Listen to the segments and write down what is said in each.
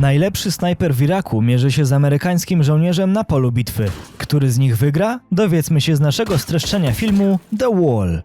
Najlepszy snajper w Iraku mierzy się z amerykańskim żołnierzem na polu bitwy. Który z nich wygra? Dowiedzmy się z naszego streszczenia filmu The Wall.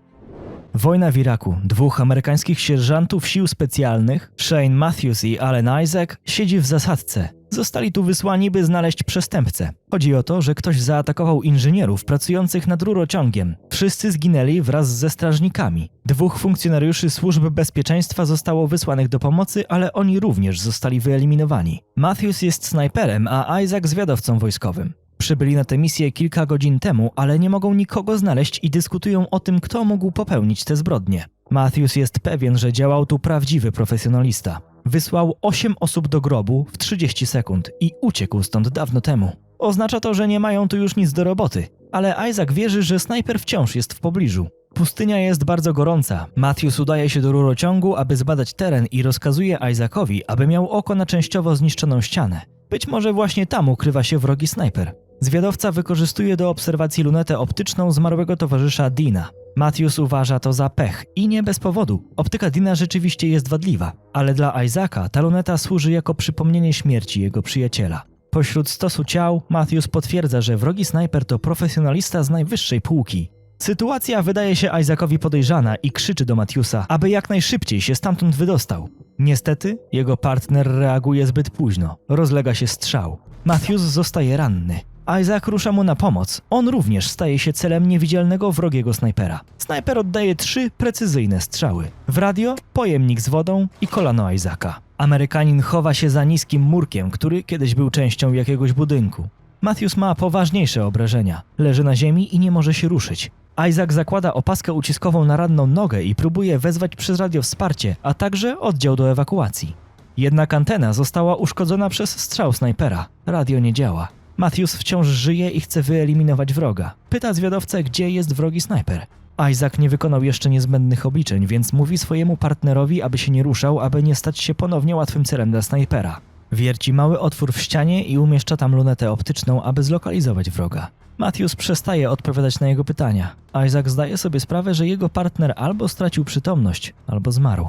Wojna w Iraku. Dwóch amerykańskich sierżantów sił specjalnych, Shane Matthews i Allen Isaac, siedzi w zasadce. Zostali tu wysłani, by znaleźć przestępcę. Chodzi o to, że ktoś zaatakował inżynierów pracujących nad rurociągiem. Wszyscy zginęli wraz ze strażnikami. Dwóch funkcjonariuszy służb bezpieczeństwa zostało wysłanych do pomocy, ale oni również zostali wyeliminowani. Matthews jest snajperem, a Isaac zwiadowcą wojskowym. Przybyli na tę misję kilka godzin temu, ale nie mogą nikogo znaleźć i dyskutują o tym, kto mógł popełnić te zbrodnie. Matthews jest pewien, że działał tu prawdziwy profesjonalista. Wysłał 8 osób do grobu w 30 sekund i uciekł stąd dawno temu. Oznacza to, że nie mają tu już nic do roboty, ale Isaac wierzy, że snajper wciąż jest w pobliżu. Pustynia jest bardzo gorąca. Matthews udaje się do rurociągu, aby zbadać teren i rozkazuje Isaacowi, aby miał oko na częściowo zniszczoną ścianę. Być może właśnie tam ukrywa się wrogi snajper. Zwiadowca wykorzystuje do obserwacji lunetę optyczną zmarłego towarzysza Dina. Matthews uważa to za pech i nie bez powodu. Optyka Dina rzeczywiście jest wadliwa, ale dla Isaaca ta luneta służy jako przypomnienie śmierci jego przyjaciela. Pośród stosu ciał Matthews potwierdza, że wrogi snajper to profesjonalista z najwyższej półki. Sytuacja wydaje się Isaacowi podejrzana i krzyczy do Matthewsa, aby jak najszybciej się stamtąd wydostał. Niestety, jego partner reaguje zbyt późno. Rozlega się strzał. Matthews zostaje ranny. Isaac rusza mu na pomoc. On również staje się celem niewidzialnego wrogiego snajpera. Snajper oddaje trzy precyzyjne strzały. W radio, pojemnik z wodą i kolano Isaaca. Amerykanin chowa się za niskim murkiem, który kiedyś był częścią jakiegoś budynku. Matthews ma poważniejsze obrażenia. Leży na ziemi i nie może się ruszyć. Isaac zakłada opaskę uciskową na ranną nogę i próbuje wezwać przez radio wsparcie, a także oddział do ewakuacji. Jednak antena została uszkodzona przez strzał snajpera. Radio nie działa. Matthews wciąż żyje i chce wyeliminować wroga. Pyta zwiadowcę, gdzie jest wrogi snajper. Isaac nie wykonał jeszcze niezbędnych obliczeń, więc mówi swojemu partnerowi, aby się nie ruszał, aby nie stać się ponownie łatwym celem dla snajpera. Wierci mały otwór w ścianie i umieszcza tam lunetę optyczną, aby zlokalizować wroga. Matthews przestaje odpowiadać na jego pytania. Isaac zdaje sobie sprawę, że jego partner albo stracił przytomność, albo zmarł.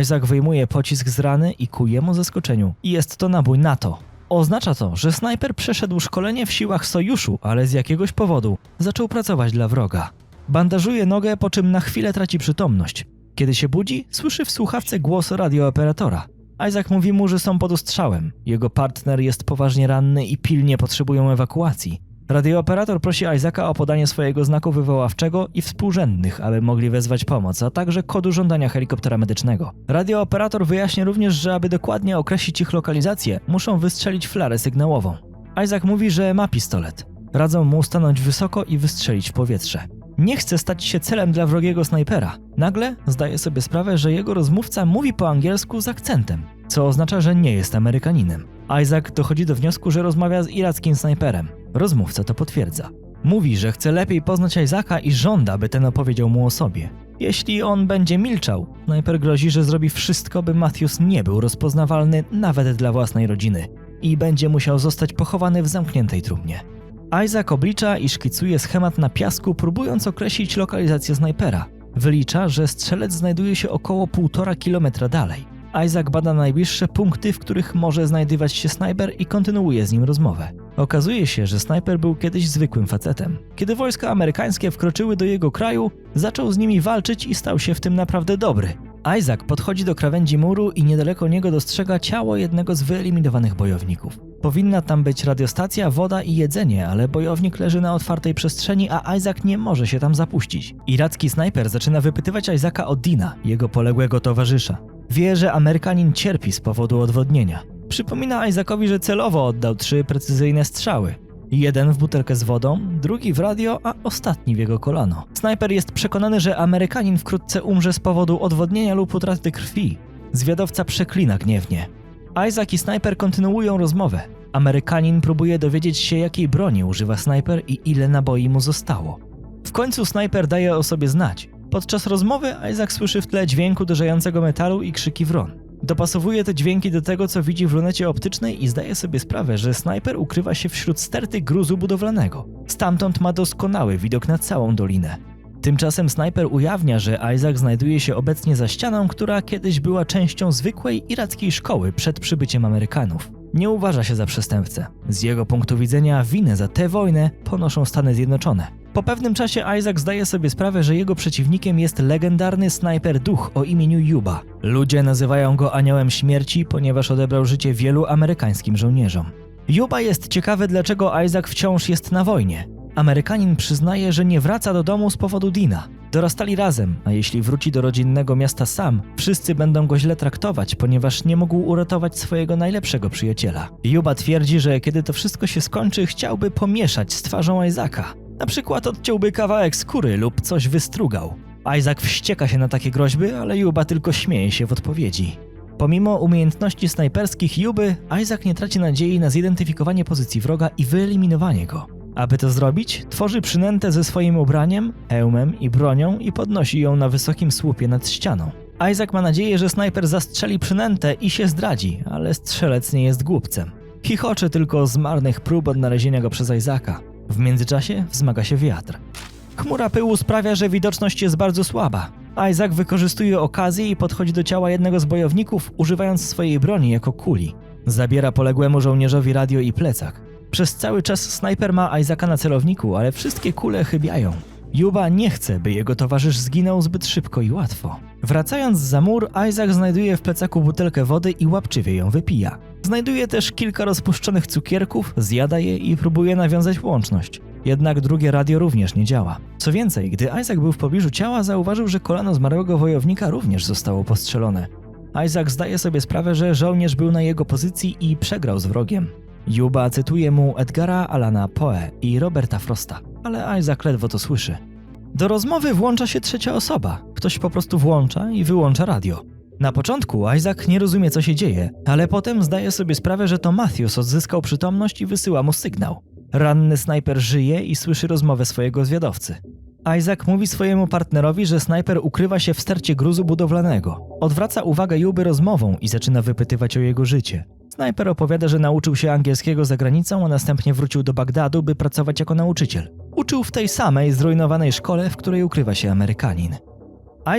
Isaac wyjmuje pocisk z rany i ku jemu zaskoczeniu. I jest to nabój NATO. Oznacza to, że snajper przeszedł szkolenie w siłach sojuszu, ale z jakiegoś powodu zaczął pracować dla wroga. Bandażuje nogę, po czym na chwilę traci przytomność. Kiedy się budzi, słyszy w słuchawce głos radiooperatora. Isaac mówi mu, że są pod ostrzałem. Jego partner jest poważnie ranny i pilnie potrzebują ewakuacji. Radiooperator prosi Isaaca o podanie swojego znaku wywoławczego i współrzędnych, aby mogli wezwać pomoc, a także kodu żądania helikoptera medycznego. Radiooperator wyjaśnia również, że aby dokładnie określić ich lokalizację, muszą wystrzelić flarę sygnałową. Isaac mówi, że ma pistolet. Radzą mu stanąć wysoko i wystrzelić w powietrze. Nie chce stać się celem dla wrogiego snajpera. Nagle zdaje sobie sprawę, że jego rozmówca mówi po angielsku z akcentem, co oznacza, że nie jest Amerykaninem. Isaac dochodzi do wniosku, że rozmawia z irackim snajperem. Rozmówca to potwierdza. Mówi, że chce lepiej poznać Isaaca i żąda, by ten opowiedział mu o sobie. Jeśli on będzie milczał, snajper grozi, że zrobi wszystko, by Matthews nie był rozpoznawalny nawet dla własnej rodziny i będzie musiał zostać pochowany w zamkniętej trumnie. Isaac oblicza i szkicuje schemat na piasku, próbując określić lokalizację snajpera. Wylicza, że strzelec znajduje się około 1,5 kilometra dalej. Isaac bada najbliższe punkty, w których może znajdywać się snajper i kontynuuje z nim rozmowę. Okazuje się, że snajper był kiedyś zwykłym facetem. Kiedy wojska amerykańskie wkroczyły do jego kraju, zaczął z nimi walczyć i stał się w tym naprawdę dobry. Isaac podchodzi do krawędzi muru i niedaleko niego dostrzega ciało jednego z wyeliminowanych bojowników. Powinna tam być radiostacja, woda i jedzenie, ale bojownik leży na otwartej przestrzeni, a Isaac nie może się tam zapuścić. Iracki snajper zaczyna wypytywać Isaaca o Dina, jego poległego towarzysza. Wie, że Amerykanin cierpi z powodu odwodnienia. Przypomina Isaacowi, że celowo oddał trzy precyzyjne strzały. Jeden w butelkę z wodą, drugi w radio, a ostatni w jego kolano. Snajper jest przekonany, że Amerykanin wkrótce umrze z powodu odwodnienia lub utraty krwi. Zwiadowca przeklina gniewnie. Isaac i snajper kontynuują rozmowę. Amerykanin próbuje dowiedzieć się, jakiej broni używa snajper i ile naboi mu zostało. W końcu snajper daje o sobie znać. Podczas rozmowy Isaac słyszy w tle dźwięk uderzającego metalu i krzyki wron. Dopasowuje te dźwięki do tego, co widzi w lunecie optycznej i zdaje sobie sprawę, że snajper ukrywa się wśród sterty gruzu budowlanego. Stamtąd ma doskonały widok na całą dolinę. Tymczasem snajper ujawnia, że Isaac znajduje się obecnie za ścianą, która kiedyś była częścią zwykłej irackiej szkoły przed przybyciem Amerykanów. Nie uważa się za przestępcę. Z jego punktu widzenia winę za tę wojnę ponoszą Stany Zjednoczone. Po pewnym czasie Isaac zdaje sobie sprawę, że jego przeciwnikiem jest legendarny snajper duch o imieniu Yuba. Ludzie nazywają go aniołem śmierci, ponieważ odebrał życie wielu amerykańskim żołnierzom. Yuba jest ciekawy, dlaczego Isaac wciąż jest na wojnie. Amerykanin przyznaje, że nie wraca do domu z powodu Dina. Dorastali razem, a jeśli wróci do rodzinnego miasta sam, wszyscy będą go źle traktować, ponieważ nie mógł uratować swojego najlepszego przyjaciela. Yuba twierdzi, że kiedy to wszystko się skończy, chciałby pomieszać z twarzą Isaaca. Na przykład odciąłby kawałek skóry lub coś wystrugał. Isaac wścieka się na takie groźby, ale Yuba tylko śmieje się w odpowiedzi. Pomimo umiejętności snajperskich Juby, Isaac nie traci nadziei na zidentyfikowanie pozycji wroga i wyeliminowanie go. Aby to zrobić, tworzy przynętę ze swoim ubraniem, hełmem i bronią i podnosi ją na wysokim słupie nad ścianą. Isaac ma nadzieję, że snajper zastrzeli przynętę i się zdradzi, ale strzelec nie jest głupcem. Chichocze tylko z marnych prób odnalezienia go przez Isaaca. W międzyczasie wzmaga się wiatr. Chmura pyłu sprawia, że widoczność jest bardzo słaba. Isaac wykorzystuje okazję i podchodzi do ciała jednego z bojowników, używając swojej broni jako kuli. Zabiera poległemu żołnierzowi radio i plecak. Przez cały czas snajper ma Isaaca na celowniku, ale wszystkie kule chybiają. Juba nie chce, by jego towarzysz zginął zbyt szybko i łatwo. Wracając za mur, Isaac znajduje w plecaku butelkę wody i łapczywie ją wypija. Znajduje też kilka rozpuszczonych cukierków, zjada je i próbuje nawiązać łączność. Jednak drugie radio również nie działa. Co więcej, gdy Isaac był w pobliżu ciała, zauważył, że kolano zmarłego wojownika również zostało postrzelone. Isaac zdaje sobie sprawę, że żołnierz był na jego pozycji i przegrał z wrogiem. Juba cytuje mu Edgara Alana Poe i Roberta Frosta, ale Isaac ledwo to słyszy. Do rozmowy włącza się trzecia osoba. Ktoś po prostu włącza i wyłącza radio. Na początku Isaac nie rozumie, co się dzieje, ale potem zdaje sobie sprawę, że to Matthews odzyskał przytomność i wysyła mu sygnał. Ranny snajper żyje i słyszy rozmowę swojego zwiadowcy. Isaac mówi swojemu partnerowi, że snajper ukrywa się w stercie gruzu budowlanego. Odwraca uwagę Juby rozmową i zaczyna wypytywać o jego życie. Snajper opowiada, że nauczył się angielskiego za granicą, a następnie wrócił do Bagdadu, by pracować jako nauczyciel. Uczył w tej samej zrujnowanej szkole, w której ukrywa się Amerykanin.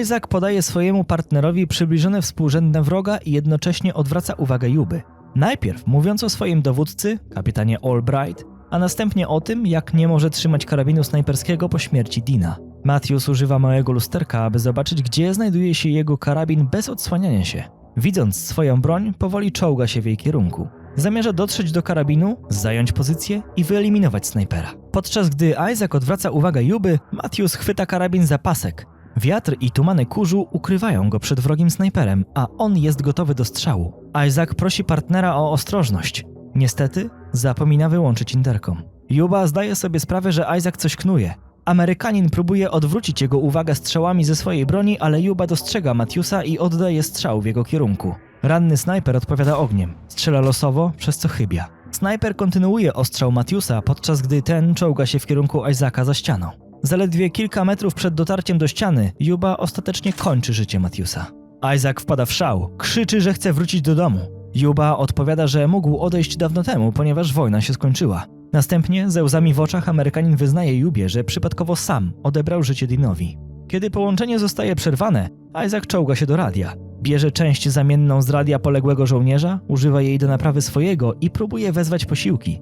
Isaac podaje swojemu partnerowi przybliżone współrzędne wroga i jednocześnie odwraca uwagę Juby. Najpierw mówiąc o swoim dowódcy, kapitanie Albright, a następnie o tym, jak nie może trzymać karabinu snajperskiego po śmierci Dina. Matthews używa małego lusterka, aby zobaczyć, gdzie znajduje się jego karabin bez odsłaniania się. Widząc swoją broń, powoli czołga się w jej kierunku. Zamierza dotrzeć do karabinu, zająć pozycję i wyeliminować snajpera. Podczas gdy Isaac odwraca uwagę Juby, Matthews chwyta karabin za pasek. Wiatr i tumany kurzu ukrywają go przed wrogim snajperem, a on jest gotowy do strzału. Isaac prosi partnera o ostrożność. Niestety, zapomina wyłączyć interkom. Juba zdaje sobie sprawę, że Isaac coś knuje. Amerykanin próbuje odwrócić jego uwagę strzałami ze swojej broni, ale Juba dostrzega Matiusa i oddaje strzał w jego kierunku. Ranny snajper odpowiada ogniem. Strzela losowo, przez co chybia. Snajper kontynuuje ostrzał Matiusa, podczas gdy ten czołga się w kierunku Isaaca za ścianą. Zaledwie kilka metrów przed dotarciem do ściany, Juba ostatecznie kończy życie Matiusa. Isaac wpada w szał, krzyczy, że chce wrócić do domu. Juba odpowiada, że mógł odejść dawno temu, ponieważ wojna się skończyła. Następnie, ze łzami w oczach, Amerykanin wyznaje Jubie, że przypadkowo sam odebrał życie Dinowi. Kiedy połączenie zostaje przerwane, Isaac czołga się do radia. Bierze część zamienną z radia poległego żołnierza, używa jej do naprawy swojego i próbuje wezwać posiłki.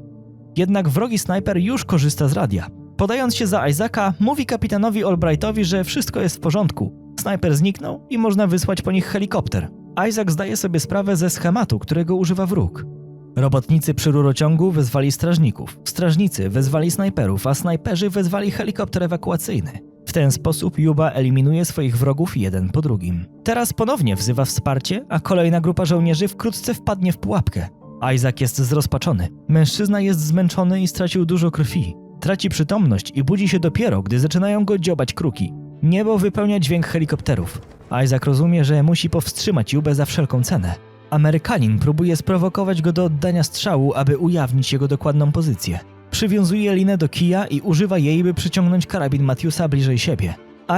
Jednak wrogi snajper już korzysta z radia. Podając się za Isaaca, mówi kapitanowi Albrightowi, że wszystko jest w porządku. Snajper zniknął i można wysłać po nich helikopter. Isaac zdaje sobie sprawę ze schematu, którego używa wróg. Robotnicy przy rurociągu wezwali strażników, strażnicy wezwali snajperów, a snajperzy wezwali helikopter ewakuacyjny. W ten sposób Juba eliminuje swoich wrogów jeden po drugim. Teraz ponownie wzywa wsparcie, a kolejna grupa żołnierzy wkrótce wpadnie w pułapkę. Isaac jest zrozpaczony. Mężczyzna jest zmęczony i stracił dużo krwi. Traci przytomność i budzi się dopiero, gdy zaczynają go dziobać kruki. Niebo wypełnia dźwięk helikopterów. Isaac rozumie, że musi powstrzymać Jubę za wszelką cenę. Amerykanin próbuje sprowokować go do oddania strzału, aby ujawnić jego dokładną pozycję. Przywiązuje linę do kija i używa jej, by przyciągnąć karabin Matiusa bliżej siebie.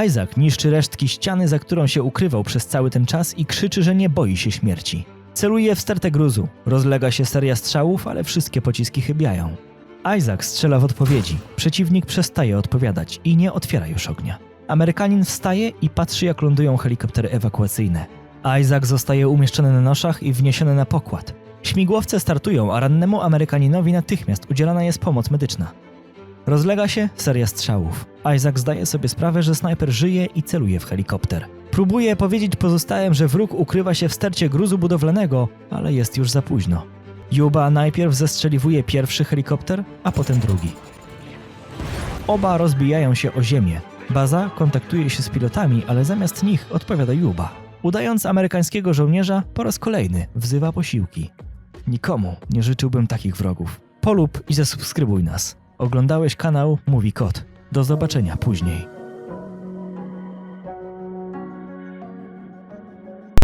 Isaac niszczy resztki ściany, za którą się ukrywał przez cały ten czas i krzyczy, że nie boi się śmierci. Celuje w stertę gruzu. Rozlega się seria strzałów, ale wszystkie pociski chybiają. Isaac strzela w odpowiedzi. Przeciwnik przestaje odpowiadać i nie otwiera już ognia. Amerykanin wstaje i patrzy, jak lądują helikoptery ewakuacyjne. Isaac zostaje umieszczony na noszach i wniesiony na pokład. Śmigłowce startują, a rannemu Amerykaninowi natychmiast udzielana jest pomoc medyczna. Rozlega się seria strzałów. Isaac zdaje sobie sprawę, że snajper żyje i celuje w helikopter. Próbuje powiedzieć pozostałym, że wróg ukrywa się w stercie gruzu budowlanego, ale jest już za późno. Juba najpierw zestrzeliwuje pierwszy helikopter, a potem drugi. Oba rozbijają się o ziemię. Baza kontaktuje się z pilotami, ale zamiast nich odpowiada Juba. Udając amerykańskiego żołnierza, po raz kolejny wzywa posiłki. Nikomu nie życzyłbym takich wrogów. Polub i zasubskrybuj nas. Oglądałeś kanał Mówi Kot. Do zobaczenia później.